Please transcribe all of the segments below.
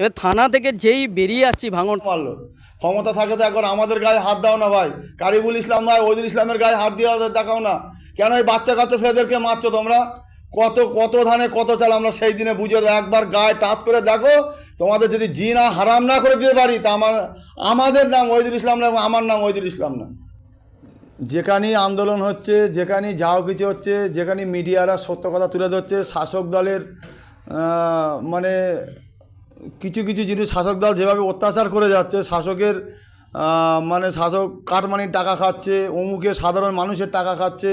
এবার থানা থেকে যেই বেরিয়ে আসছি ভাঙন মারলো। ক্ষমতা থাকে তো একবার আমাদের গায়ে হাত দাও না ভাই। কারিবুল ইসলাম ভাই ওজুল ইসলামের গায়ে হাত দিয়ে দেখাও না। কেন এই বাচ্চা কাচ্চা ছেলেদেরকে মারছো তোমরা? কত কত ধানে কত চাল আমরা সেই দিনে বুঝে। একবার গায়ে টাচ করে দেখো, তোমাদের যদি জি না হারাম না করে দিতে পারি, তা আমার, আমাদের নাম ওইদুল ইসলাম না আমার নাম ওইদুল ইসলাম না। যেখানেই আন্দোলন হচ্ছে যেখানেই যাও কিছু হচ্ছে, যেখানে মিডিয়ারা সত্য কথা তুলে ধরছে, শাসক দলের মানে কিছু কিছু জিনিস শাসক দল যেভাবে অত্যাচার করে যাচ্ছে, শাসকের মানে শাসক কাটমানির টাকা খাচ্ছে অমুকে সাধারণ মানুষের টাকা খাচ্ছে,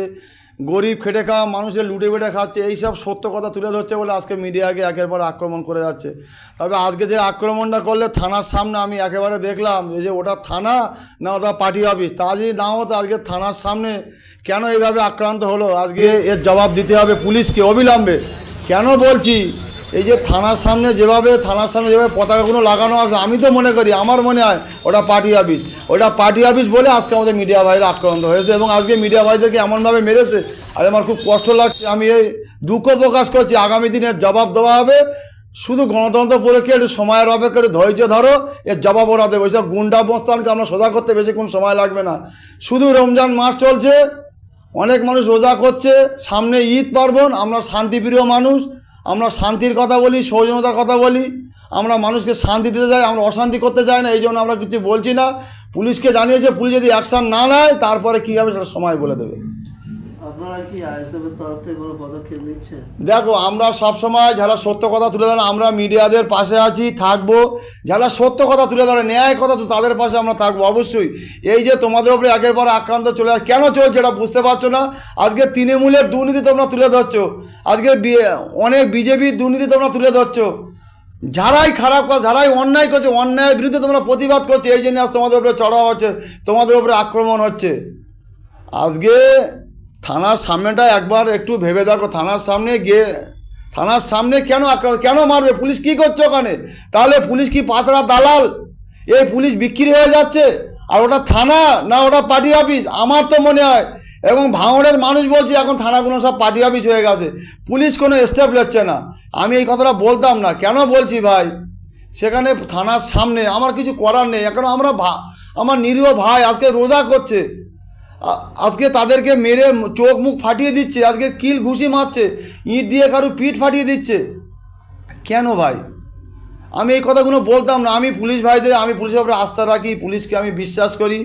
গরিব খেটে খাওয়া মানুষের লুটে বেটে খাচ্ছে, এইসব সত্য কথা তুলে ধরছে বলে আজকে মিডিয়াকে একের পর আক্রমণ করে যাচ্ছে। তবে আজকে যে আক্রমণটা করলে থানার সামনে আমি একেবারে দেখলাম যে ওটা থানা না ওটা পার্টি অফিস, তা যদি না হতো আজকে থানার সামনে কেন এইভাবে আক্রান্ত হলো? আজকে এর জবাব দিতে হবে পুলিশকে অবিলম্বে। কেন বলছি? এই যে থানার সামনে যেভাবে, থানার সামনে যেভাবে পতাকাগুলো লাগানো আছে, আমি তো মনে করি, আমার মনে হয় ওটা পার্টি অফিস। ওটা পার্টি অফিস বলে আজকে আমাদের মিডিয়া ভাইরা আক্রান্ত হয়েছে এবং আজকে মিডিয়া ভাইদেরকে এমনভাবে মেরেছে, আর আমার খুব কষ্ট লাগছে। আমি এই দুঃখ প্রকাশ করছি, আগামী দিনের জবাব দেওয়া হবে। শুধু গণতন্ত্র পরীক্ষা একটু সময়ের অপেক্ষা, একটু ধৈর্য ধরো এর জবাব ওরা দেবে। ওইসব গুন্ডা বস্তানকে আমরা সোজা করতে বেশি কোন সময় লাগবে না। শুধু রমজান মাস চলছে, অনেক মানুষ রোজা করছে, সামনে ঈদ পার্বণ, আমরা শান্তিপ্রিয় মানুষ। আমরা শান্তির কথা বলি, সৌজন্যতার কথা বলি, আমরা মানুষকে শান্তি দিতে চাই আমরা অশান্তি করতে যাই না, এই জন্য আমরা কিছু বলছি না। পুলিশকে জানিয়েছে, পুলিশ যদি অ্যাকশান না নেয়, তারপরে কী হবে সেটা সময় বলে দেবে? দেখো, আমরা সব সময় যারা সত্য কথা তুলে ধরে আমরা মিডিয়াদের পাশে আছি, থাকব। যারা সত্য কথা তুলে ধরে, ন্যায় কথা তাদের পাশে আমরা থাকব, অবশ্যই। এই যে তোমাদের উপরে একের পর আক্রান্ত চলে আসে, কেন চলছে এটা বুঝতে পারছ না? আজকে তৃণমূলের দুর্নীতি তোমরা তুলে ধরছো। আজকে অনেক বিজেপির দুর্নীতি তোমরা তুলে ধরছো। যারাই খারাপ কাজ, যারাই অন্যায় করছে, অন্যায়ের বিরুদ্ধে তোমরা প্রতিবাদ করছ। এই জন্য আজ তোমাদের উপরে চড়াও হচ্ছে, তোমাদের উপরে আক্রমণ হচ্ছে। আজকে থানার সামনেটা একবার একটু ভেবে দেখো, থানার সামনে গিয়ে, থানার সামনে কেন আক্রমণ, কেন মারবে? পুলিশ কি করছে ওখানে? তাহলে পুলিশ কি পাঁচড়া দালাল? এই পুলিশ বিক্রি হয়ে যাচ্ছে। আর ওটা থানা না ওটা পার্টি অফিস? আমার তো মনে হয়, এবং ভাঙড়ের মানুষ বলছি এখন থানাগুলো সব পার্টি অফিস হয়ে গেছে। পুলিশ কোনো স্টেপ নিচ্ছে না। আমি এই কথাটা বলতাম না। কেন বলছি ভাই? সেখানে থানার সামনে আমার কিছু করার নেই। এখন আমরা ভা, আমার নিরীহ ভাই আজকে রোজা করছে। আজকে তাদেরকে মেরে চোখ মুখ ফাটিয়ে দিচ্ছে, আজকে কিল ঘুষি মারছে, ইট দিয়ে কারও পিঠ ফাটিয়ে দিচ্ছে। কেন ভাই? আমি এই কথাগুলো বলতাম না, আমি পুলিশ ভাইদের, আমি পুলিশের উপরে আস্থা রাখি, পুলিশকে আমি বিশ্বাস করি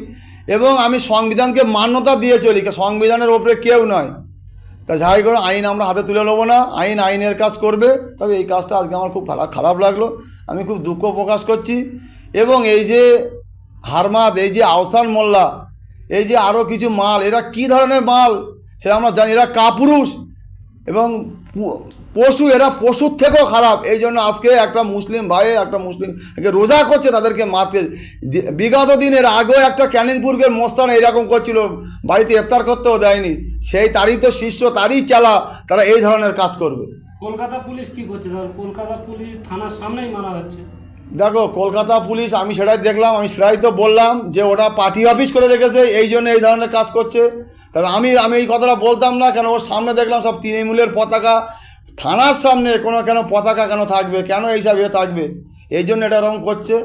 এবং আমি সংবিধানকে মান্যতা দিয়ে চলি সংবিধানের ওপরে কেউ নয়। তা যাই করে, আইন আমরা হাতে তুলে নেব না, আইন আইনের কাজ করবে, তবে এই কাজটা আজকে আমার খুব খারাপ খারাপ লাগল, আমি খুব দুঃখ প্রকাশ করছি এবং এই যে হারমাদ, এই যে আহসান মোল্লা এই যে আরও কিছু মাল, এরা কি ধরনের মাল? সেটা আমরা জানি, এরা কাপুরুষ এবং পশু, এরা পশুর থেকেও খারাপ। এই জন্য আজকে একটা মুসলিম ভাই, একটা মুসলিম রোজা করছে, তাদেরকে মারতে। বিগত দিনের আগেও একটা ক্যানিংপুরকে মোস্তান এরকম করছিল, বাড়িতে ইফতার করতেও দেয়নি। সেই তারই তো শিষ্য, তারই চালা, তারা এই ধরনের কাজ করবে। কলকাতা পুলিশ কি করছে? কলকাতা পুলিশ থানার সামনেই মারা হচ্ছে। দেখো কলকাতা পুলিশ আমি সেটাই দেখলাম আমি সেটাই তো বললাম যে ওটা পার্টি অফিস করে রেখেছে এই জন্য এই ধরনের কাজ করছে। তবে আমি আমি এই কথাটা বলতাম না কেন ওর সামনে দেখলাম সব তৃণমূলের পতাকা। থানার সামনে কোনো কেন পতাকা কেন থাকবে? কেন এইসব ইয়ে থাকবে? এই জন্য এটা এরকম করছে।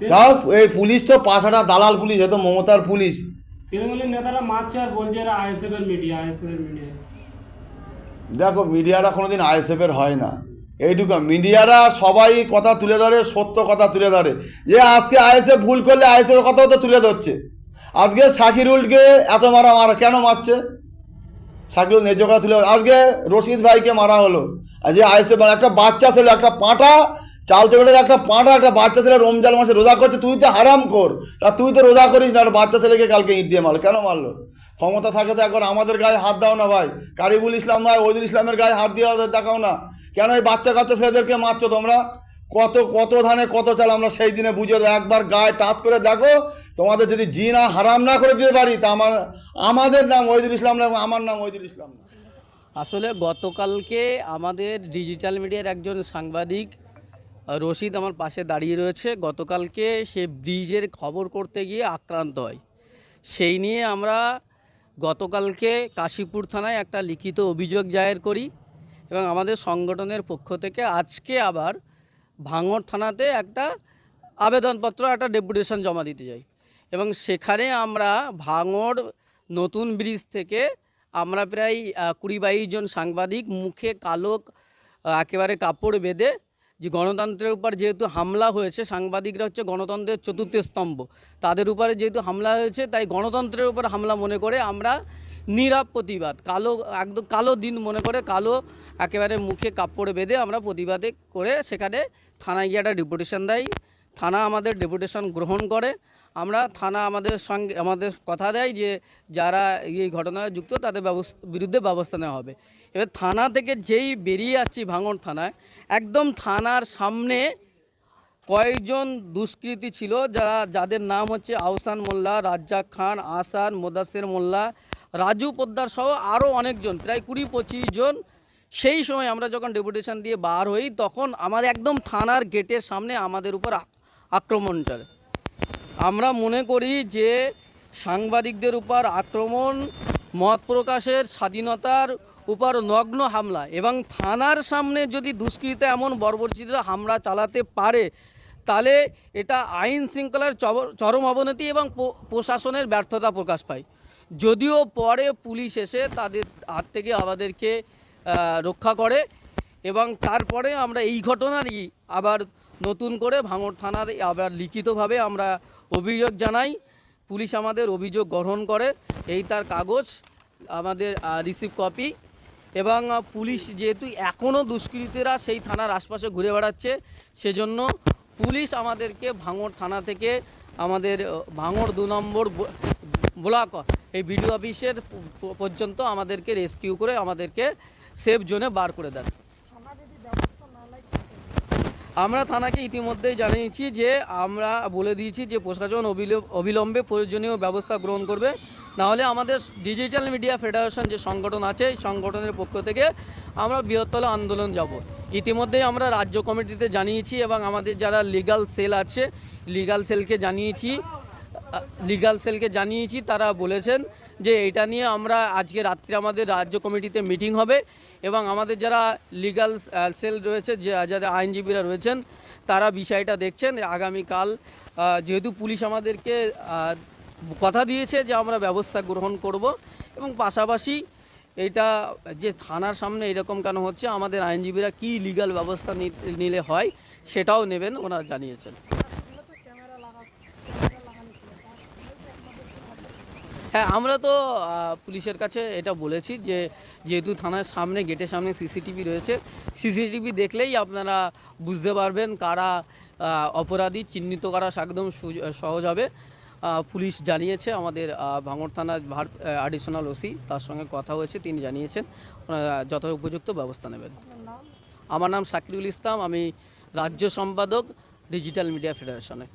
যাও এই পুলিশ তো পাঁচটা দালাল পুলিশ এ তো মমতার পুলিশ। তৃণমূলের নেতারা মারছে আর বলছে এরা আইএসএফ এর মিডিয়া আইএসএফ এর মিডিয়া দেখো মিডিয়ারা কোনোদিন আইএসএফের হয় না। এইটুকু মিডিয়ারা সবাই কথা তুলে ধরে, সত্য কথা তুলে ধরে। যে আজকে আইএসএফ ভুল করলে আইএসএর কথাও তো তুলে ধরছে। আজকে সাকিরুলকে এত মারা মারা কেন মারছে? সাকিরুল ন্যায্য কথা তুলে আজকে রশিদ ভাইকে মারা হলো। যে আইএসএফ একটা বাচ্চা ছেলে, একটা পাঁটা চালতে বেটের একটা পাঁটা, একটা বাচ্চা ছেলে রমজান মাসে রোজা করছে, তুই তো হারাম কর আর তুই তো রোজা করিস না একটা বাচ্চা ছেলেকে কালকে ইট দিয়ে মারলো। কেন মারলো? ক্ষমতা থাকে তো একবার আমাদের গায়ে হাত দাও না ভাই। কারিবুল ইসলাম ভাই ওজুল ইসলামের গায়ে হাত দিয়ে দেখাও না। কেন এই বাচ্চা কাচ্চা ছেলেদেরকে মারছো তোমরা? কত কত ধানে কত চাল আমরা সেই দিনে বুঝে দেবো। একবার গায়ে টাচ করে দেখো, তোমাদের যদি জি না হারাম না করে দিতে পারি, তা আমার, আমাদের নাম ওইদুল ইসলাম না, আমার নাম ওইদুল ইসলাম না। আসলে গতকালকে আমাদের ডিজিটাল মিডিয়ার একজন সাংবাদিক রশিদ আমার পাশে দাঁড়িয়ে রয়েছে। গতকালকে সে ব্রিজের খবর করতে গিয়ে আক্রান্ত হয়। সেই নিয়ে আমরা গতকালকে কাশীপুর থানায় একটা লিখিত অভিযোগ জায়ের করি এবং আমাদের সংগঠনের পক্ষ থেকে আজকে আবার ভাঙর থানাতে একটা আবেদনপত্র, একটা ডেপুটেশন জমা দিতে যাই। এবং সেখানে আমরা ভাঙর নতুন ব্রিজ থেকে আমরা প্রায় কুড়ি বাইশ জন সাংবাদিক মুখে কালো একেবারে কাপড় বেঁধে যে গণতন্ত্রের উপর যেহেতু হামলা হয়েছে, সাংবাদিকরা হচ্ছে গণতন্ত্রের চতুর্থ স্তম্ভ। তাদের উপরে যেহেতু হামলা হয়েছে, তাই গণতন্ত্রের উপর হামলা মনে করে আমরা নীরব প্রতিবাদ, কালো, একদম কালো দিন মনে করে কালো, একেবারে মুখে কাপড়ে বেঁধে আমরা প্রতিবাদে করে সেখানে থানায় গিয়ে একটা ডেপুটেশন দেয়। থানা আমাদের ডেপুটেশন গ্রহণ করে। আমরা থানা আমাদের সঙ্গে, আমাদের কথা দেয় যে যারা এই ঘটনায় যুক্ত তাদের বিরুদ্ধে ব্যবস্থা নেওয়া হবে। এবার থানা থেকে যেই বেরিয়ে আসছি ভাঙড় থানায়, একদম থানার সামনে কয়েকজন দুষ্কৃতী ছিল যারা, যাদের নাম হচ্ছে আহসান মোল্লা, রাজ্জাক খান আসান মোদাসের মোল্লা, রাজু পোদ্দার সহ আরও অনেকজন, প্রায় কুড়ি পঁচিশ জন। সেই সময় আমরা যখন ডেপুটেশন দিয়ে বার হই, তখন আমাদের একদম থানার গেটের সামনে আমাদের উপর আক্রমণ চলে। আমরা মনে করি যে সাংবাদিকদের উপর আক্রমণ, মত প্রকাশের স্বাধীনতার উপর নগ্ন হামলা এবং থানার সামনে যদি দুষ্কৃত এমন বর্বরচিত হামলা চালাতে পারে, তাহলে এটা আইন শৃঙ্খলার চরম অবনতি এবং প্রশাসনের ব্যর্থতা প্রকাশ পায়। যদিও পরে পুলিশ এসে তাদের হাত থেকে আমাদেরকে রক্ষা করে এবং তারপরে আমরা এই ঘটনারই আবার নতুন করে ভাঙড় থানার আবার লিখিতভাবে আমরা অভিযোগ জানাই। পুলিশ আমাদের অভিযোগ গ্রহণ করে। এই তার কাগজ আমাদের রিসিভ কপি এবং পুলিশ যেহেতু এখনও দুষ্কৃতীরা সেই থানার আশপাশে ঘুরে বেড়াচ্ছে, সেজন্য পুলিশ আমাদেরকে ভাঙড় থানা থেকে আমাদের ভাঙড় দু নম্বর ব্লক, এই বিডিও অফিসের পর্যন্ত আমাদেরকে রেস্কিউ করে আমাদেরকে সেফ জোনে বার করে দেন। আমরা থানাকে ইতিমধ্যেই জানিয়েছি যে আমরা বলে দিয়েছি যে প্রশাসন অবিল- অবিলম্বে প্রয়োজনীয় ব্যবস্থা গ্রহণ করবে। নাহলে আমাদের ডিজিটাল মিডিয়া ফেডারেশন যে সংগঠন আছে, এই সংগঠনের পক্ষ থেকে আমরা বৃহত্তর আন্দোলন যাব। ইতিমধ্যেই আমরা রাজ্য কমিটিতে জানিয়েছি এবং আমাদের যারা লিগাল সেল আছে লিগাল সেলকে জানিয়েছি লিগাল সেলকে জানিয়েছি, তারা বলেছেন যে এটা নিয়ে আমরা আজকে রাত্রে আমাদের রাজ্য কমিটিতে মিটিং হবে। এবং আমাদের যারা লিগাল সেল রয়েছে যারা আইনজীবীরা রয়েছেন, তারা বিষয়টা দেখছেন। আগামীকাল যেহেতু পুলিশ আমাদেরকে কথা দিয়েছে যে আমরা ব্যবস্থা গ্রহণ করব এবং পাশাপাশি এটা যে থানার সামনে এরকম কেন হচ্ছে, আমাদের আইনজীবীরা কি লিগাল ব্যবস্থা নিলে হয়, সেটাও নেবেন, ওনারা জানিয়েছেন। হ্যাঁ আমরা তো পুলিশের কাছে এটা বলেছি যে যেহেতু থানার সামনে গেটের সামনে সিসিটিভি রয়েছে সিসিটিভি দেখলেই আপনারা বুঝতে পারবেন কারা অপরাধী চিহ্নিত করা একদম সহজ হবে। পুলিশ জানিয়েছে আমাদের ভাঙড় থানার ভার অ্যাডিশনাল ওসি তার সঙ্গে কথা হয়েছে তিনি জানিয়েছেন ওনারা যথা উপযুক্ত ব্যবস্থা নেবেন। আমার নাম শাকিরুল ইসলাম আমি রাজ্য সম্পাদক ডিজিটাল মিডিয়া ফেডারেশনে।